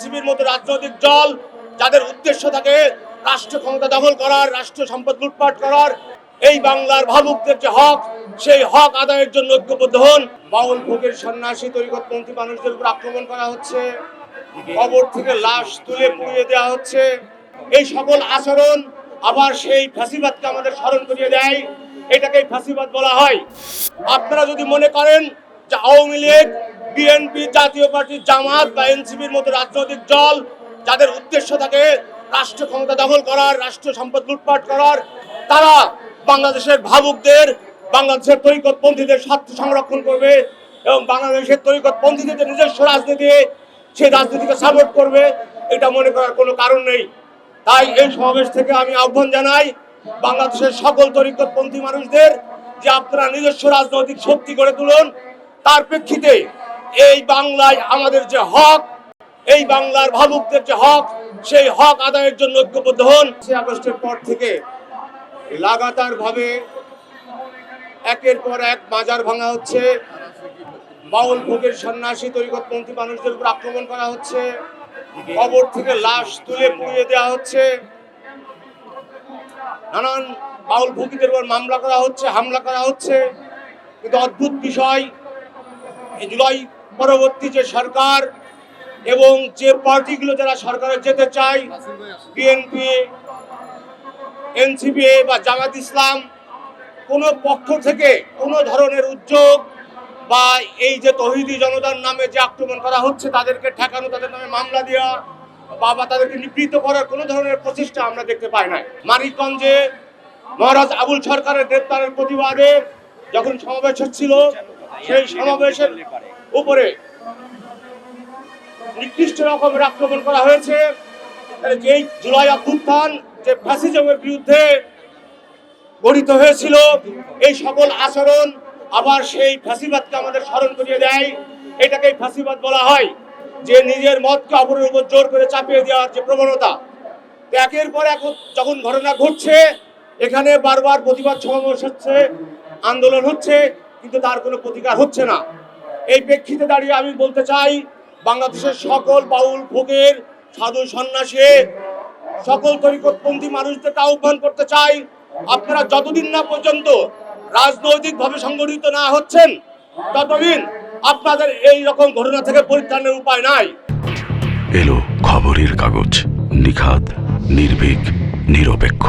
এনসিপির মতো রাজনৈতিক দল যাদের উদ্দেশ্য থাকে রাষ্ট্র ক্ষমতা দখল করার রাষ্ট্র সম্পদ লুটপাট করার, এই বাংলার ভাবুকদের যে হক, সেই হক আদায়ের জন্য ঐক্যবদ্ধ হন। বাউল ভোগের সন্ন্যাসী, তরিকতপন্থী মানুষদের উপর আক্রমণ করা হচ্ছে। কবর থেকে লাশ তুলে পুড়িয়ে দেওয়া হচ্ছে। এই সকল আচরণ আবার সেই ফাঁসিবাদকে আমাদের স্মরণ করিয়ে দেয়। এটাকেই ফাঁসিবাদ বলা হয়। আপনারা যদি মনে করেন যে Awami League BNP, Jatiya Party, Jamaat বা এনসিপির মতো রাজনৈতিক দল যাদের উদ্দেশ্য থাকে রাষ্ট্র ক্ষমতা দখল করার, রাষ্ট্র সম্পদ লুটপাট করার, তারা বাংলাদেশের ভাবুকদের, বাংলাদেশের তরিকতপন্থীদের স্বার্থ সংরক্ষণ করবে এবং বাংলাদেশের তরিকতপন্থীদের যে নিজস্ব রাজনীতি সেই রাজনীতিকে সাপোর্ট করবে, এটা মনে করার কোনো কারণ নেই। তাই এই সমাবেশ থেকে আমি আহ্বান জানাই বাংলাদেশের সকল তরিকতপন্থী মানুষদের যে আপনারা নিজস্ব রাজনৈতিক শক্তি গড়ে তুলুন, তার প্রেক্ষিতে এই বাংলায় আমাদের যে হক, এই বাংলার ভাবুকদের যে হক, সেই হক আদায়ের জন্য ঐক্যবদ্ধ হন। আগস্টের পর থেকে লাগাতার ভাবে একের পর এক মাজার ভাঙা হচ্ছে। বাউল ভোগের সন্ন্যাসী, তরিকতপন্থী মানুষদের উপর আক্রমণ করা হচ্ছে। কবর থেকে লাশ তুলে পুড়িয়ে দেওয়া হচ্ছে। নানান বাউল ভোগীদের উপর মামলা করা হচ্ছে, হামলা করা হচ্ছে। কিন্তু অদ্ভুত বিষয় জুলাই পরবর্তী যে সরকার এবং যে পার্টিগুলো যারা সরকারে যেতে চায় বিএনপি এনসিপি বা জামাত ইসলাম, কোনো পক্ষ থেকে কোনো ধরনের উদ্যোগ বা এই যে তহিদি জনতার নামে যে আক্রমণ করা হচ্ছে, তাদেরকে ঠেকানো, তাদের নামে মামলা দেওয়া বা বা তাদেরকে নিবৃত্ত করার কোনো ধরনের প্রচেষ্টা আমরা দেখতে পাই না মানিকগঞ্জে মহারাজ আবুল সরকারের গ্রেপ্তারের প্রতিবাদে যখন সমাবেশ হচ্ছিল, সেই সমাবেশের উপরে নির্দিষ্ট রকমের আক্রমণ করা হয়েছে। যেই জুলাই অভ্যুত্থান, যে ফ্যাসিজমের বিরুদ্ধে গঠিত হয়েছিল, এই সকল আচরণ আবার সেই ফ্যাসিবাদকে আমাদের স্মরণ করিয়ে দেয়। এটাকেই ফ্যাসিবাদ বলা হয়, যে নিজের মতকে অপরের উপর জোর করে চাপিয়ে দেওয়ার যে প্রবণতা। একের পর এক যখন ঘটনা ঘটছে, এখানে বারবার প্রতিবাদ সমাবেশ হচ্ছে, আন্দোলন হচ্ছে, কিন্তু তার কোনো প্রতিকার হচ্ছে না। এই প্রেক্ষিতে দাঁড়িয়ে আমি বলতে চাই, বাংলাদেশের সকল বাউল, ভোগের সাধু সন্ন্যাসী, সকল তরিকতপন্থী মানুষদেরকে আহ্বান করতে চাই, আপনারা যতদিন না পর্যন্ত রাজনৈতিকভাবে সংগঠিত না হচ্ছেন, ততদিন আপনাদের এই রকম ঘটনা থেকে পরিত্রাণের উপায় নাই। এলো খবরের কাগজ নিখাত নির্ভীক, নিরপেক্ষ।